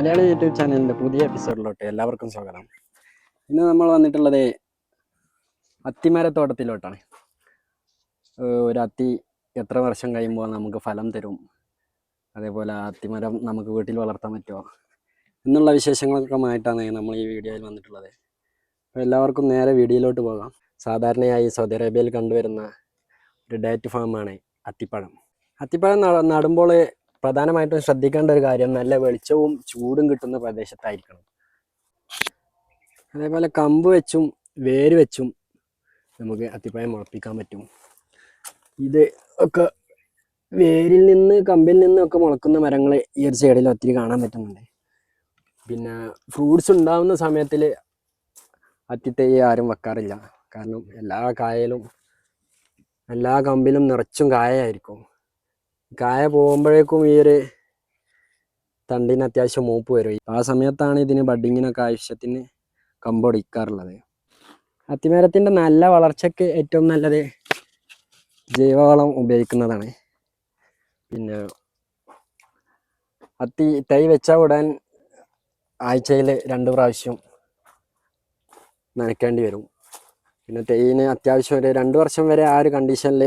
Malayali YouTube ചാനലിന്റെ പുതിയ എപ്പിസോഡിലോട്ട് എല്ലാവർക്കും സ്വാഗതം. ഇന്ന് നമ്മൾ വന്നിട്ടുള്ളത് അത്തിമരത്തോട്ടത്തിലോട്ടാണ്. ഒരു അത്തി എത്ര വർഷം കഴിയുമ്പോൾ നമുക്ക് ഫലം തരും? അതേപോലെ അത്തിമരം നമുക്ക് വീട്ടിൽ വളർത്താൻ പറ്റുമോ എന്നുള്ള വിശേഷങ്ങളൊക്കെ ആയിട്ടാണ് നമ്മൾ ഈ വീഡിയോയിൽ വന്നിട്ടുള്ളത്. അപ്പോൾ എല്ലാവർക്കും നേരെ വീഡിയോയിലോട്ട് പോകാം. സാധാരണയായി സൗദി അറേബ്യയിൽ കണ്ടുവരുന്ന ഒരു ഡേറ്റ് ഫാമാണ് അത്തിപ്പഴം. അത്തിപ്പഴം നട- നടുമ്പോൾ പ്രധാനമായിട്ടും ശ്രദ്ധിക്കേണ്ട ഒരു കാര്യം നല്ല വെളിച്ചവും ചൂടും കിട്ടുന്ന പ്രദേശത്തായിരിക്കണം. അതേപോലെ കമ്പ് വെച്ചും വേര് വെച്ചും നമുക്ക് അത്തിപ്പഴം മുളപ്പിക്കാൻ പറ്റും. ഇത് ഒക്കെ വേരിൽ നിന്ന് കമ്പിൽ നിന്നൊക്കെ മുളക്കുന്ന മരങ്ങൾ ഈ ഒരു സൈഡിൽ ഒത്തിരി കാണാൻ പറ്റുന്നുണ്ട്. പിന്നെ ഫ്രൂട്ട്സ് ഉണ്ടാവുന്ന സമയത്തിൽ അത്തിത്തൈ ആരും വെക്കാറില്ല. കാരണം എല്ലാ കായലും എല്ലാ കമ്പിലും നിറച്ചും കായയായിരിക്കും. കായ പോകുമ്പോഴേക്കും ഈ ഒരു തണ്ടിന് അത്യാവശ്യം മൂപ്പ് വരും. ആ സമയത്താണ് ഇതിന് ബഡിങ്ങിനൊക്കെ ആവശ്യത്തിന് കമ്പൊടിക്കാറുള്ളത് അത്തിമരത്തിന്റെ നല്ല വളർച്ചയ്ക്ക് ഏറ്റവും നല്ലത് ജൈവവളം ഉപയോഗിക്കുന്നതാണ്. പിന്നെ അത്തി തൈ വെച്ച ഉടൻ ആഴ്ചയിൽ രണ്ട് പ്രാവശ്യം നനയ്ക്കേണ്ടി വരും. പിന്നെ തൈന് അത്യാവശ്യം ഒരു രണ്ട് വർഷം വരെ ആ ഒരു കണ്ടീഷനിൽ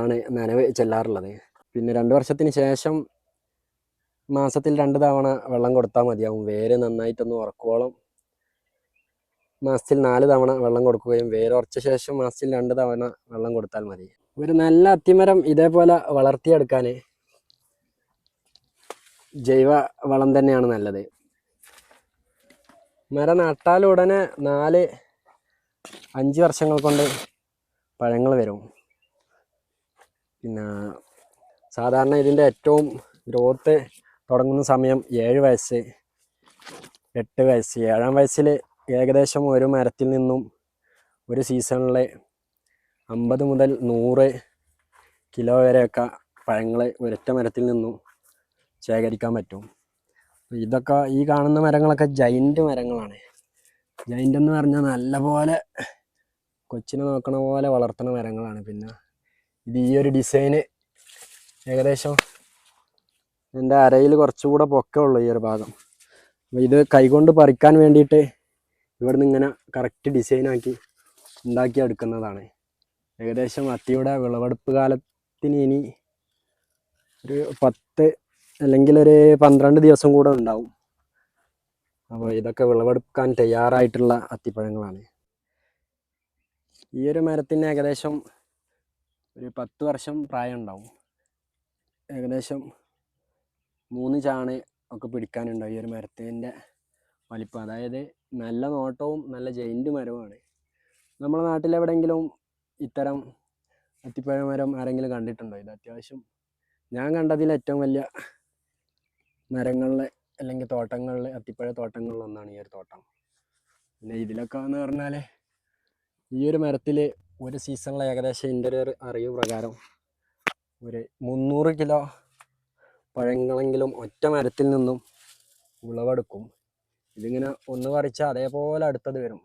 ആണ് നനവ് ചെല്ലാറുള്ളത്. പിന്നെ രണ്ട് വർഷത്തിന് ശേഷം മാസത്തിൽ രണ്ട് തവണ വെള്ളം കൊടുത്താൽ മതിയാവും. വേര് നന്നായിട്ടൊന്ന് ഉറക്കോളം മാസത്തിൽ നാല് തവണ വെള്ളം കൊടുക്കുകയും വേര് ഉറച്ച ശേഷം മാസത്തിൽ രണ്ട് തവണ വെള്ളം കൊടുത്താൽ മതി. ഒരു നല്ല അത്തിമരം ഇതേപോലെ വളർത്തിയെടുക്കാൻ ജൈവ വളം തന്നെയാണ് നല്ലത്. മരം നട്ടാൽ ഉടനെ നാല് അഞ്ച് വർഷങ്ങൾ കൊണ്ട് പഴങ്ങൾ വരും. പിന്നെ സാധാരണ ഇതിന്റെ ഏറ്റവും ഗ്രോത്ത് തുടങ്ങുന്ന സമയം ഏഴ് വയസ്സ് എട്ട് വയസ്സ്. ഏഴാം വയസ്സിൽ ഏകദേശം ഒരു മരത്തിൽ നിന്നും ഒരു സീസണിൽ അമ്പത് മുതൽ നൂറ് കിലോ വരെയൊക്കെ പഴങ്ങൾ ഒരൊറ്റ മരത്തിൽ നിന്നും ശേഖരിക്കാൻ പറ്റും. ഇതൊക്കെ ഈ കാണുന്ന മരങ്ങളൊക്കെ ജൈന്റ് മരങ്ങളാണ്. ജൈന്റ് എന്ന് പറഞ്ഞാൽ നല്ലപോലെ കൊച്ചിനെ നോക്കണ പോലെ വളർത്തുന്ന മരങ്ങളാണ്. പിന്നെ ഇത് ഈ ഒരു ഡിസൈന് ഏകദേശം എന്റെ അരയിൽ കുറച്ചുകൂടെ പൊക്കേ ഉള്ളൂ ഈ ഒരു ഭാഗം. അപ്പോൾ ഇത് കൈകൊണ്ട് പറിക്കാൻ വേണ്ടിയിട്ട് ഇവിടുന്ന് ഇങ്ങനെ കറക്റ്റ് ഡിസൈനാക്കി ഉണ്ടാക്കി എടുക്കുന്നതാണ്. ഏകദേശം അത്തിയുടെ വിളവെടുപ്പ് കാലത്തിന് ഇനി ഒരു പത്ത് അല്ലെങ്കിൽ ഒരു പന്ത്രണ്ട് ദിവസം കൂടെ ഉണ്ടാവും. അപ്പോൾ ഇതൊക്കെ വിളവെടുക്കാൻ തയ്യാറായിട്ടുള്ള അത്തിപ്പഴങ്ങളാണ്. ഈ ഒരു മരത്തിന് ഏകദേശം ഒരു പത്ത് വർഷം പ്രായം ഉണ്ടാവും ഏകദേശം മൂന്ന് ചാണ ഒക്കെ പിടിക്കാനുണ്ടാവും ഈ ഒരു മരത്തിന്റെ വലിപ്പം. അതായത് നല്ല നോട്ടവും നല്ല ജയിന്റ് മരവുമാണ്. നമ്മുടെ നാട്ടിലെവിടെയെങ്കിലും ഇത്തരം അത്തിപ്പഴ മരം ആരെങ്കിലും കണ്ടിട്ടുണ്ടോ? ഇത് അത്യാവശ്യം ഞാൻ കണ്ടതിൽ ഏറ്റവും വലിയ മരങ്ങളിലെ അല്ലെങ്കിൽ തോട്ടങ്ങളിലെ അത്തിപ്പഴ തോട്ടങ്ങളിൽ ഒന്നാണ് ഈ ഒരു തോട്ടം. പിന്നെ ഇതിലൊക്കെ എന്ന് പറഞ്ഞാൽ ഈ ഒരു മരത്തിൽ ഒരു സീസണിൽ ഏകദേശം എന്റെ ഒരു അറിവ് പ്രകാരം ഒരു മുന്നൂറ് കിലോ പഴങ്ങളെങ്കിലും ഒറ്റ മരത്തിൽ നിന്നും വിളവെടുക്കും ഇതിങ്ങനെ ഒന്ന് പറിച്ചാൽ അതേപോലെ അടുത്തത് വരും.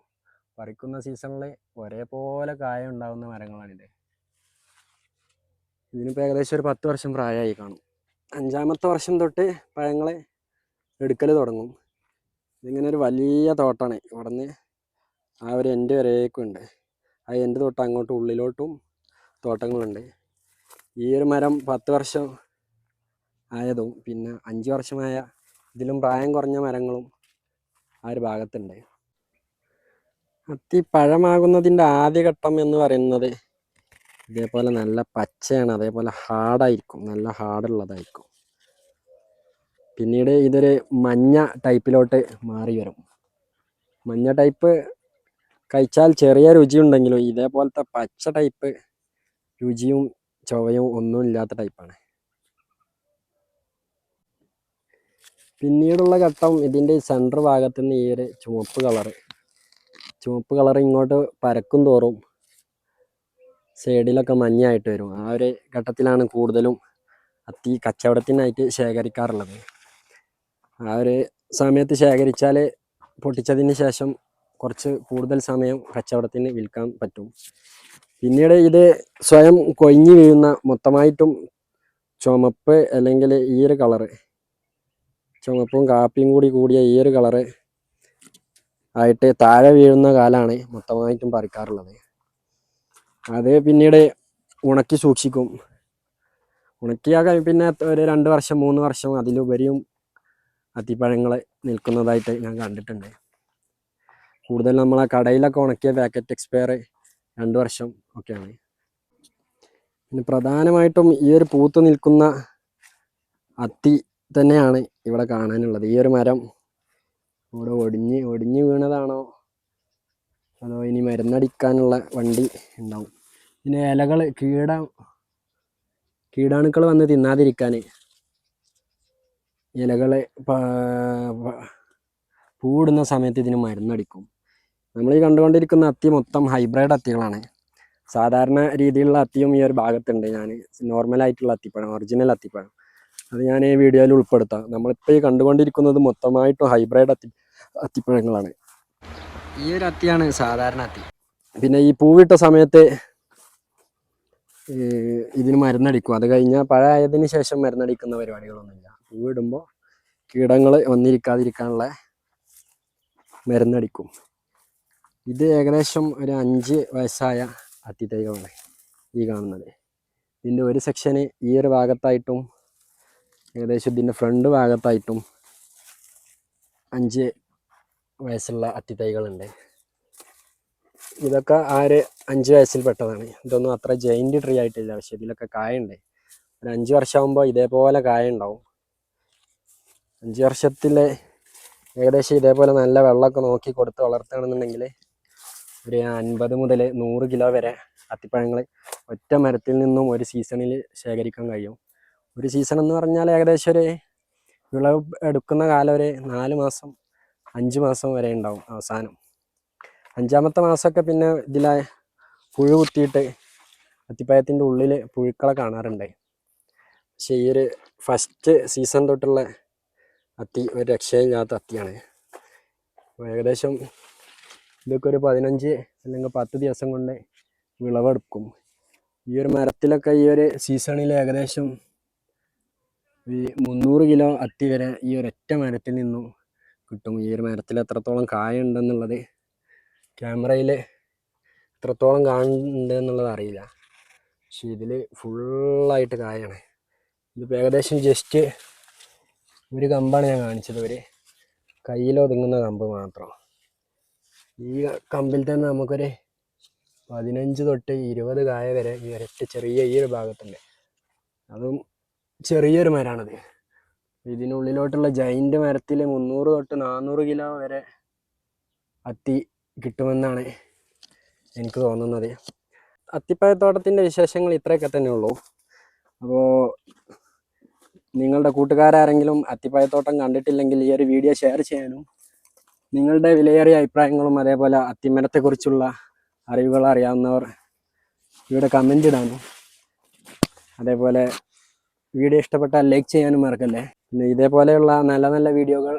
പറിക്കുന്ന സീസണിൽ ഒരേപോലെ കായ ഉണ്ടാകുന്ന മരങ്ങളാണിത്. ഇതിനിപ്പോൾ ഏകദേശം ഒരു പത്ത് വർഷം പ്രായമായി കാണും. അഞ്ചാമത്തെ വർഷം തൊട്ട് പഴങ്ങളെ എടുക്കൽ തുടങ്ങും. ഇതിങ്ങനെ ഒരു വലിയ തോട്ടാണ്. ഇവിടെ നിന്ന് ആ ഒരു എന്റെ വരേക്കും ഉണ്ട് ആ എന്റെ തൊട്ട് അങ്ങോട്ട് ഉള്ളിലോട്ടും തോട്ടങ്ങളുണ്ട്. ഈ ഒരു മരം പത്ത് വർഷം ആയതും പിന്നെ അഞ്ച് വർഷമായ ഇതിലും പ്രായം കുറഞ്ഞ മരങ്ങളും ആ ഒരു ഭാഗത്തുണ്ട്. അത്തി പഴമാകുന്നതിന്റെ ആദ്യഘട്ടം എന്ന് പറയുന്നത് ഇതേപോലെ നല്ല പച്ചയാണ് അതേപോലെ ഹാർഡായിരിക്കും നല്ല ഹാർഡുള്ളതായിരിക്കും. പിന്നീട് ഇതൊരു മഞ്ഞ ടൈപ്പിലോട്ട് മാറി വരും മഞ്ഞ ടൈപ്പ് കഴിച്ചാൽ ചെറിയ രുചിയുണ്ടെങ്കിലും ഇതേപോലത്തെ പച്ച ടൈപ്പ് രുചിയും ചൊവയും ഒന്നും ഇല്ലാത്ത ടൈപ്പാണ് പിന്നീടുള്ള ഘട്ടം ഇതിന്റെ സെന്റർ ഭാഗത്ത് നിന്ന് ഈ ഒരു ചുവപ്പ് കളറ് ചുവപ്പ് കളർ ഇങ്ങോട്ട് പരക്കും തോറും സൈഡിലൊക്കെ മഞ്ഞായിട്ട് വരും. ആ ഒരു ഘട്ടത്തിലാണ് കൂടുതലും അത്തി കച്ചവടത്തിനായിട്ട് ശേഖരിക്കാറുള്ളത്. ആ ഒരു സമയത്ത് ശേഖരിച്ചാൽ പൊട്ടിച്ചതിന് ശേഷം കുറച്ച് കൂടുതൽ സമയം കച്ചവടത്തിന് വിൽക്കാൻ പറ്റും. പിന്നീട് ഇത് സ്വയം കൊഴിഞ്ഞു വീഴുന്ന മൊത്തമായിട്ടും ചുമപ്പ് അല്ലെങ്കിൽ ഈ ഒരു കളറ് ചുമപ്പും കാപ്പിയും കൂടി കൂടിയ ഈ ഒരു കളറ് ആയിട്ട് താഴെ വീഴുന്ന കാലാണ് മൊത്തമായിട്ടും പറിക്കാറുള്ളത്. അത് പിന്നീട് ഉണക്കി സൂക്ഷിക്കും. ഉണക്കിയാൽ പിന്നെ ഒരു രണ്ട് വർഷം മൂന്ന് വർഷം അതിലുപരിയും അത്തിപ്പഴങ്ങൾ നിൽക്കുന്നതായിട്ട് ഞാൻ കണ്ടിട്ടുണ്ട്. കൂടുതൽ നമ്മളെ കടയിലൊക്കെ ഉണക്കിയ പാക്കറ്റ് എക്സ്പയർ രണ്ട് വർഷം ഒക്കെയാണ്. പിന്നെ പ്രധാനമായിട്ടും ഈ ഒരു പൂത്ത് നിൽക്കുന്ന അത്തി തന്നെയാണ് ഇവിടെ കാണാനുള്ളത്. ഈ ഒരു മരം ഇവിടെ ഒടിഞ്ഞ് ഒടിഞ്ഞ് വീണതാണോ? അതോ ഇനി മരുന്നടിക്കാനുള്ള വണ്ടി ഉണ്ടാവും? പിന്നെ ഇലകൾ കീട കീടാണുക്കൾ വന്ന് തിന്നാതിരിക്കാൻ ഇലകൾ പൂടുന്ന സമയത്ത് ഇതിന് മരുന്നടിക്കും. നമ്മൾ ഈ കണ്ടുകൊണ്ടിരിക്കുന്ന അത്തി മൊത്തം ഹൈബ്രിഡ് അത്തികളാണ്. സാധാരണ രീതിയിലുള്ള അത്തിയും ഈ ഒരു ഭാഗത്തുണ്ട്. ഞാൻ നോർമൽ ആയിട്ടുള്ള അത്തിപ്പഴം ഒറിജിനൽ അത്തിപ്പഴം. അത് ഞാൻ ഈ വീഡിയോയിൽ ഉൾപ്പെടുത്താം. നമ്മളിപ്പോൾ ഈ കണ്ടുകൊണ്ടിരിക്കുന്നത് മൊത്തമായിട്ടും ഹൈബ്രിഡ് അത്തി അത്തിപ്പഴങ്ങളാണ്. ഈ ഒരു അത്തിയാണ് സാധാരണ അത്തി. പിന്നെ ഈ പൂവിട്ട സമയത്ത് ഇതിന് മരുന്നടിക്കും. അത് കഴിഞ്ഞാൽ പഴയതിന് ശേഷം മരുന്നടിക്കുന്ന പരിപാടികളൊന്നുമില്ല. പൂവിടുമ്പോൾ കീടങ്ങൾ വന്നിരിക്കാതിരിക്കാനുള്ള മരുന്നടിക്കും. ഇത് ഏകദേശം ഒരു അഞ്ച് വയസ്സായ അത്തിത്തൈകളാണ് ഈ കാണുന്നത്. ഇതിന്റെ ഒരു സെക്ഷന് ഈ ഒരു ഭാഗത്തായിട്ടും ഏകദേശം ഇതിന്റെ ഫ്രണ്ട് ഭാഗത്തായിട്ടും അഞ്ച് വയസ്സുള്ള അത്തിത്തൈകളുണ്ട് ഇതൊക്കെ ആ ഒരു അഞ്ച് വയസ്സിൽ പെട്ടതാണ്. ഇതൊന്നും അത്ര ജയിന്റ് ട്രീ ആയിട്ടില്ല. പക്ഷേ ഇതിലൊക്കെ കായുണ്ട് ഒരു അഞ്ച് വർഷമാകുമ്പോൾ ഇതേപോലെ കായ ഉണ്ടാവും അഞ്ച് വർഷത്തിലെ ഏകദേശം ഇതേപോലെ നല്ല വെള്ളമൊക്കെ നോക്കി കൊടുത്ത് വളർത്തുകയാണെന്നുണ്ടെങ്കിൽ ഒരു അൻപത് മുതൽ നൂറ് കിലോ വരെ അത്തിപ്പഴങ്ങൾ ഒറ്റ മരത്തിൽ നിന്നും ഒരു സീസണിൽ ശേഖരിക്കാൻ കഴിയും. ഒരു സീസൺ എന്ന് പറഞ്ഞാൽ ഏകദേശം ഒരു വിളവ് എടുക്കുന്ന കാലം ഒരു നാല് മാസം അഞ്ച് മാസം വരെ ഉണ്ടാവും അവസാനം. അഞ്ചാമത്തെ മാസമൊക്കെ പിന്നെ ഇതിലെ പുഴു കുത്തിയിട്ട് അത്തിപ്പഴത്തിന്റെ ഉള്ളിൽ പുഴുക്കളെ കാണാറുണ്ട്. പക്ഷേ ഈ ഒരു ഫസ്റ്റ് സീസൺ തൊട്ടുള്ള അത്തി ഒരു രക്ഷയില്ലാത്ത അത്തിയാണ്. ഏകദേശം ഇതൊക്കെ ഒരു പതിനഞ്ച് അല്ലെങ്കിൽ പത്ത് ദിവസം കൊണ്ട് വിളവെടുക്കും. ഈ ഒരു മരത്തിലൊക്കെ ഈ ഒരു സീസണിൽ ഏകദേശം ഈ മുന്നൂറ് കിലോ അത്തി വരെ ഈ ഒരൊറ്റ മരത്തിൽ നിന്നും കിട്ടും. ഈ ഒരു മരത്തിൽ എത്രത്തോളം കായ ഉണ്ടെന്നുള്ളത് ക്യാമറയിൽ എത്രത്തോളം കാണുന്നുണ്ട് എന്നുള്ളത് അറിയില്ല. പക്ഷെ ഇതിൽ ഫുള്ളായിട്ട് കായാണ്. ഇതിപ്പോൾ ഏകദേശം ജസ്റ്റ് ഒരു കമ്പാണ് ഞാൻ കാണിച്ചത്. ഒരു കയ്യിലൊതുങ്ങുന്ന കമ്പ് മാത്രം. ഈ കമ്പിൽ തന്നെ നമുക്കൊരു പതിനഞ്ച് തൊട്ട് ഇരുപത് കായ വരെ ഈ ഒരൊറ്റ ചെറിയ ഈ ഒരു ഭാഗത്തുണ്ട്. അതും ചെറിയൊരു മരമാണത് ഇതിനുള്ളിലോട്ടുള്ള ജൈന്റ് മരത്തിൽ മുന്നൂറ് തൊട്ട് നാനൂറ് കിലോ വരെ അത്തി കിട്ടുമെന്നാണ് എനിക്ക് തോന്നുന്നത്. അത്തിപ്പഴത്തോട്ടത്തിന്റെ വിശേഷങ്ങൾ ഇത്രയൊക്കെ തന്നെ ഉള്ളൂ. അപ്പോൾ നിങ്ങളുടെ കൂട്ടുകാരാരെങ്കിലും അത്തിപ്പഴത്തോട്ടം കണ്ടിട്ടില്ലെങ്കിൽ ഈ ഒരു വീഡിയോ ഷെയർ ചെയ്യാനും നിങ്ങളുടെ വിലയേറിയ അഭിപ്രായങ്ങളും അതേപോലെ അത്തിമരത്തെക്കുറിച്ചുള്ള അറിവുകൾ അറിയാവുന്നവർ ഇവിടെ കമന്റ് ഇടാനും അതേപോലെ വീഡിയോ ഇഷ്ടപ്പെട്ടാൽ ലൈക്ക് ചെയ്യാനും മറക്കല്ലേ? പിന്നെ ഇതേപോലെയുള്ള നല്ല നല്ല വീഡിയോകൾ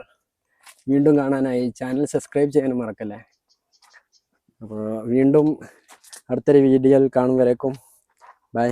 വീണ്ടും കാണാനായി ചാനൽ സബ്സ്ക്രൈബ് ചെയ്യാനും മറക്കല്ലേ? അപ്പോൾ വീണ്ടും അടുത്തൊരു വീഡിയോയിൽ കാണും വരേക്കും. ബൈ